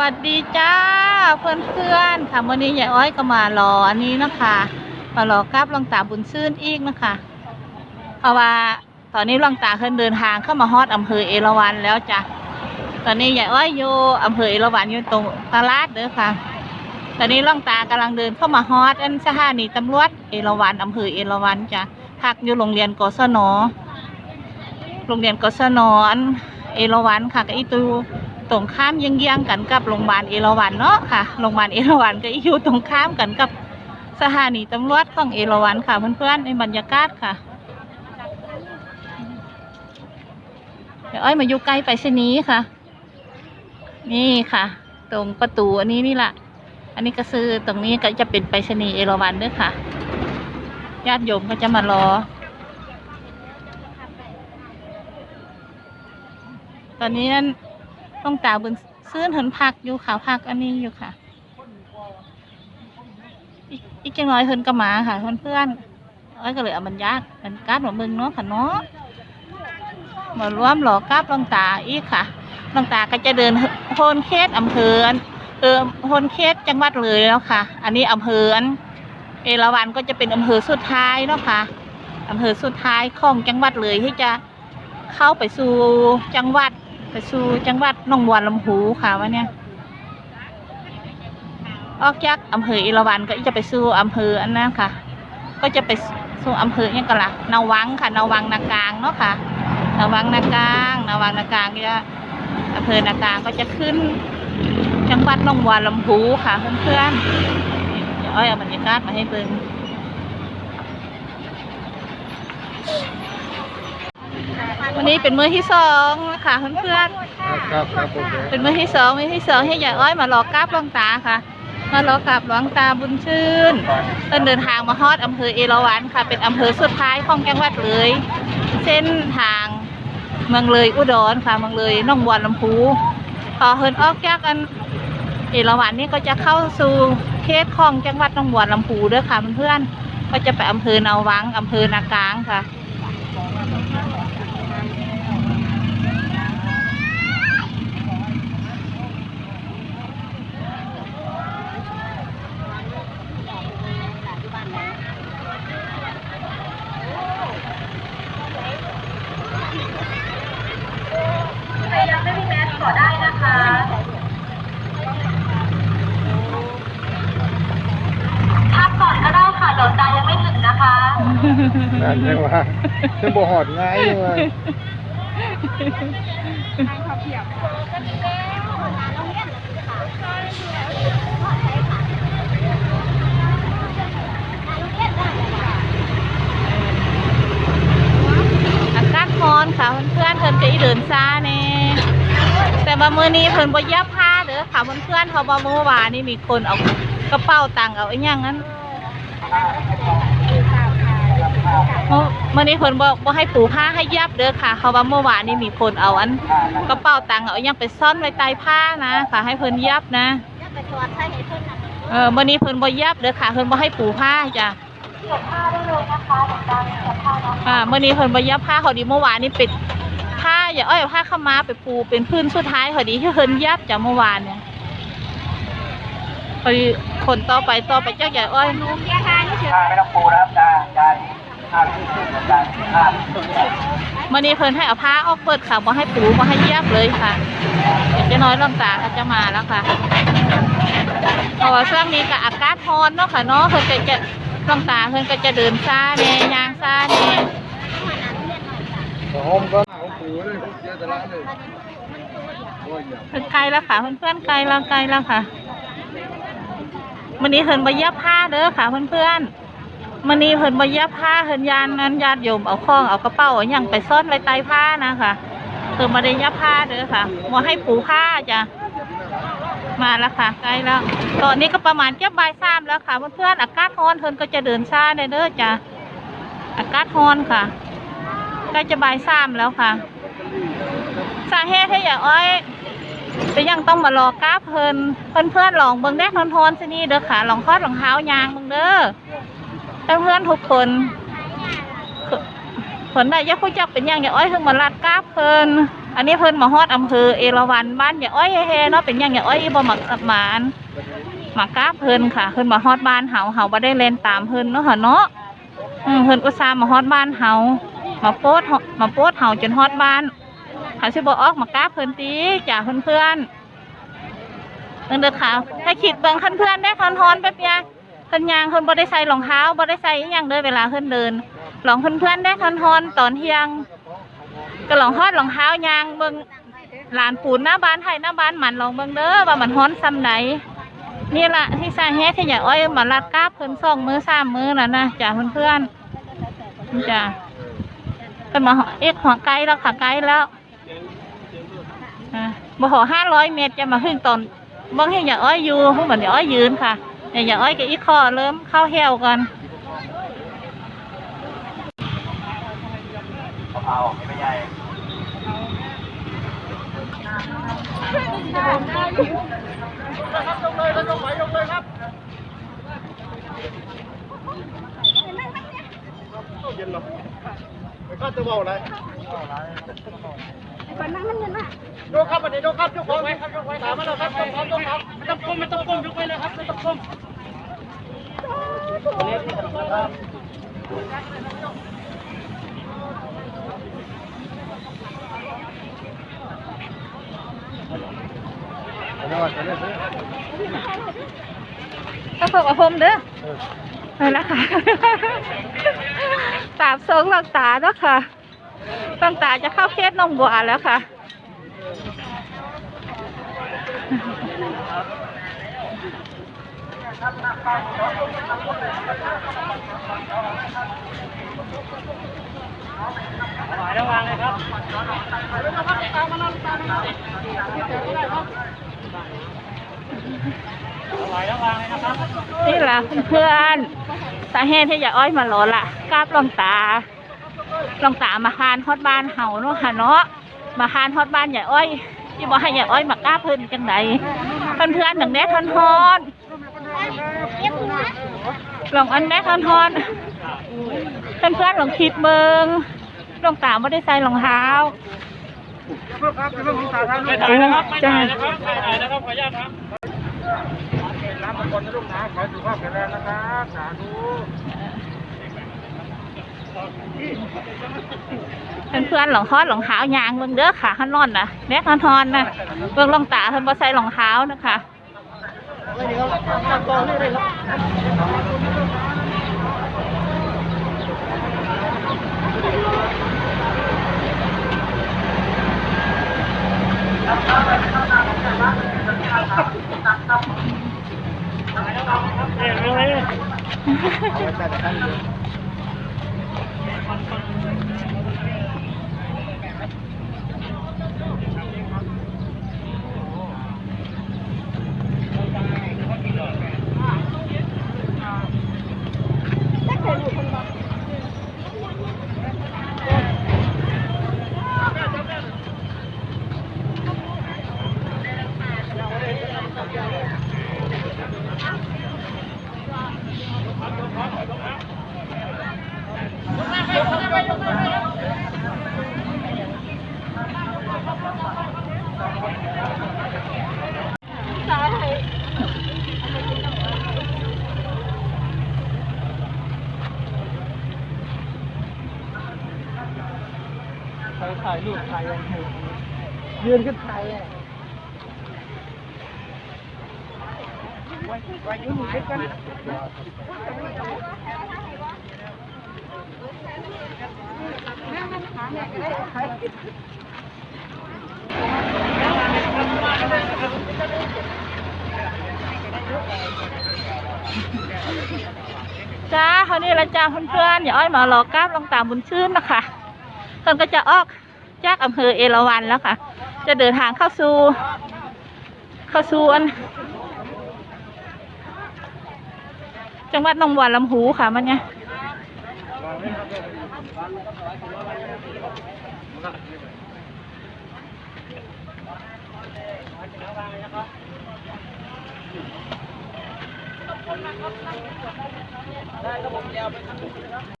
วัสดีจ้าเพื่อนเพื่อนๆค่ะวันนี้ยายอ้อยก็มารออันนี้นะคะมารอกราบลวงตาบุญซื่นอีกนะคะ เพราะว่าตอนนี้ลวงตาเพิ่นเดินทางเข้ามาฮอดอำเภอเอราวัณแล้วจ้ะตอนนี้ยายอ้อยอยู่อำเภอเอราวัณอยู่ตรงตลาดเด้อค่ะ ตอนนี้ลวงตากำลังเดินเข้ามาฮอดอันสถานีตำรวจเอราวัณอำเภอเอราวัณจ้ะพักอยู่โรงเรียนกศนโรงเรียนกศนอันเอราวัณค่ะก็อีตู ตรงข้ามเยื้องๆกันกับโรงพยาบาลเอราวัณเนาะค่ะโรงพยาบาลเอราวัณก็อยู่ตรงข้ามกันกับสถานีตำรวจของเอราวัณค่ะ เพื่อนๆในบรรยากาศค่ะเดี๋ยวอ้อยมาอยู่ใกล้ไปชนีย์ค่ะ นี่ค่ะ ตรงประตูอันนี้นี่แหละอันนี้ก็ซื้อตรงนี้ก็จะเป็นไปรษณีย์เอราวัณด้วยค่ะ ญาติโยมก็จะมารอ ตอนนี้นั้น ต้องตาบนซื้อเหินพักอยู่ค่ะพักอันนี้อยู่ค่ะ อีกจังน้อยเหินก็มาค่ะเพื่อนๆเอ้ยก็เลยเอามันยากมันกาดมาเมืองเนาะค่ะเนาะมาร่วมหลอกราบลวงตาอีกค่ะลวงตาก็จะเดินโพนเขตอำเภอนเออโพนเขตจังหวัดเลยแล้วค่ะ อันนี้อำเภอนเอราวัณก็จะเป็นอำเภอสุดท้ายเนาะค่ะอำเภอสุดท้ายของจังหวัดเลยที่จะเข้าไปสู่จังหวัด ไปสู่จังหวัดหนองบัวลำพูค่ะวันเนี้ยออกจากอำเภอเอราวัณก็จะไปสู่อำเภออันนั้นค่ะ ก็จะไปสู่อำเภอเนี่ยกันละนาวังค่ะนาวังนากลางเนาะค่ะนาวังนากลางนาวังนากลางจะอำเภอนากลางก็จะขึ้น จังหวัดหนองบัวลำพูค่ะเพื่อนๆเดี๋ยวอ้อยเอาบรรยากาศมาให้เบิ่ง วันนี้เป็นมื้อที่สองนะคะเพื่อนๆครับครับผมเป็นมื้อที่สองมื้อที่สองให้ยายอ้อยมารอกราบหลวงตาค่ะ มารอกราบหลวงตาบุญชื่นเพิ่นเดินทางมาฮอดอำเภอเอราวัณค่ะ เป็นอำเภอสุดท้ายของจังหวัดเลย เส้นทางเมืองเลยอุดรค่ะเมืองเลยหน้องบัวลำพูพอเฮินออกจากกันเอราวัณนี่ก็จะเข้าสู่เขตของจังหวัดหน้องบัวลำพูเด้อค่ะเพื่อนๆก็จะไปอำเภอนาวังอำเภอนากลางค่ะ ใครยังไม่มีแมสขอได้นะคะพักก่อนก็ได้ค่ะหลวงตายังไม่ถึงนะคะ นั่นยังว่าจะบ่หอดง่ายยังว่าอากาศร้อนค่ะเพื่อนๆเพิ่นก็อีเดินซ่าแน่แต่ว่ามือนี้เพิ่นบ่ยับผ้าเด้อค่ะเพื่อนๆเพราะว่าเมื่อวานนี่มีคนเอากระเป๋าตังค์เอาอีหยังนั้น เมื่อนี้เพิ่นบ่บ่ให้ปูผ้าให้ยับเด้อค่ะเพราว่าเมื่อวานนี่มีคนเอาอันกระเป๋าตังค์เอายังไปซ่อนไว้ใต้ผ้านะค่ะให้เพิ่นยับนะเออมื้อนี้เพิ่นบ่ยับเด้อค่ะเพิ่นบ่ให้ปูผ้าจ้ะผ้าได้เลยนะคะหลวงตาเก็บผ้าอ่าเมื่อนี้เพิ่นบยับผ้าเขาดีเมื่อวานนี่ปิดผ้าอย่าอ้อยผ้าเข้ามาไปปูเป็นพื้นสุดท้ายเขาดีที่เพิ่นยับจากเมื่อวานเนี่ยคนต่อไปต่อไปเจ้ากอย่อ้อยผ้าไม่ต้องปูนะครับจานจา นทานที่สุดจานทานเมื่อนี้เพิ่นให้เอาผ้าออกเปิดค่ะมาให้ปูมาให้เยับเลยค่ะเดี๋ยวจะน้อยลองตาก็จะมาแล้วค่ะเพราะว่าช่วงนี้ก็อากาศร้อนเนาะค่ะเนาะเพิ่นก็จะลองตาเพิ่นก็จะเดินซ่าแน่ยางซ่าแน่หองก็ของปูเลยเยอะแต่ละเลยโอ้ยอย่าเพิ่นไกลแล้วค่ะเพื่อนๆไกลแล้วไกลแล้วค่ะวันนี้เพิ่นบยับผ้าเด้อค่ะเพื่อนๆ วันนี้เพิ่นบยับผ้าเพิ่นยานนั้นญาติโยมเอาข้องเอากระเป๋าเอาหยังไปซ่อนไว้ใต้ผ้านะคะเพิ่นมาได้ยับผ้าเด้อค่ะมาให้ปูผ้าจ้ะมาแล้วค่ะใกล้แล้วตอนนี้ก็ประมาณเก็บบ่ายสามแล้วค่ะเพื่อนๆอากาศร้อนเพิ่นก็จะเดินซ่าได้เด้อจ้ะอากาศร้อนค่ะใกล้จะใบ่ายสามแล้วค่ะสาเหตุที่อยากอ้อยจะยังต้องมารอกราฟเพิ่นเพื่อนๆลองเบิ่งแดกทอนทอนๆสินี่เด้อค่ะลองคอดรองเท้ายางเบิ่งเด้อ เพื่อนเพื่อนทุกคนผลได้ยักผู้จักเป็นหยังอยากอ้อยเพิ่งมาลัดกาเพิ่นอันนี้เพิ่นมาฮอดอำเภอเอราวัณบ้านอย่าอ้อยแฮ่เนาะเป็นหยังอย่าอ้อยบ่หมักหมานหมากาเพิ่นค่ะ เพิ่นมาฮอดบ้านเฮาเฮาบ่ได้เล่นตามเพิ่นเนาะค่ะเนาะอืมเพิ่นอุตส่าห์มาฮอดบ้านเฮามาโพดมาโพดเฮาจนฮอดบ้านเขาสิบ่ออกมากาเพิ่นติจ้าเพื่อนๆเพิ่นเด้อค่ะให้คิดเบิ่งคันเพื่อนได้คอนฮอนแป๊บเดียว พิ่นยางเพิ่นบ่ได้ใส่รองเท้าบ่ได้ใส่อหยังเลยเวลาเพิ่นเดินหลองเพื่อนๆได้คอนฮอนตอนเที่ยง ก็ลองฮอดรองเท้ายางเบิ่งหลานปูนหน้าบ้านไทยหน้าบ้านหมันลองเบิ่งเด้อว่ามันฮ้อนซ้ำไหนนี่ละที่สาเหตุที่อยากอ้อยมาลัดกราบเพิ่นสองมือสามมือน่ะนะจ้าเพื่อนๆจ้าเพิ่นมาเอ็กหัวไกลแล้วค่ะไกลแล้วอ่าบ่หอห้าร้อยเมตรจะมาถึงตอนบิ่งให้อยากอ้อยอยู่เพราะเหมือนอยากอ้อยยืนค่ะ อยากอยาอ้อยกับอีกข้อเริ่มเข้าแหวกันเอาไม่ใหญ่เย็นหรอไม่ข้าจะเบาอะไร ยกครับวันนี้ยกครับยกของไว้ครับยกไว้ตามมาแล้วครับยกครับยกครับไม่ต้องก้มไม่ต้องก้มยกไว้เลยครับไม่ต้องก้มถ้าฝึกกับผมเด้อไปแล้วค่ะตามทรงหลังตาเนาะค่ะ หลังตาจะเข้าเคสน้องบัวแล้วค่ะหมายระวังเลยครับหมายระวังเลยนะครับนี่แหละเพื่อนๆสาเหตุที่อยากอ้อยมาหลอละกราบหลวงตาห ลวงตามาคานฮอดบ้านเฮาเนาะค่ะเนาะมาคานฮอดบ้านใหญ่อ้อยที่บอกให้ใหญ่อ้อยมากราเพิ่นจังไดเพื่อนเพื่อนๆถึงได้ทอนทอนลองอันแม่ทอนทอนเพื่อนเพื่อนๆลองคิดเบิงหลวงตาไม่ได้ใส่รองเท้าเพื่อครับเพื่อของสา เพื่อนเพื่อนๆหลงฮอดหลงเท้ายางเบิ่งเด้อขาข้างนอนนะแม่ทอนทอนนะเบิ่งหลวงตาเพิ่นบ่ใส่รองเท้านะคะถ่ายรูปถ่ายยังไงยืนขึ้นถ่ายเลยไว้ไว้ยืนขึ้นกันจ้าเขานี่ละจ้าเพื่อนๆอย่าอ้อยมารอกราบหลวงตามบุญชื่นนะคะเพิ่นก็จะออก จากอำเภอเอราวัณแล้วค่ะ จะเดินทางเข้าสู่ เข้าสู่อัน จังหวัดหนองบัวลำพูค่ะมันเนี่ยได้ระบบเดียวไปทั้งหมดนะครับ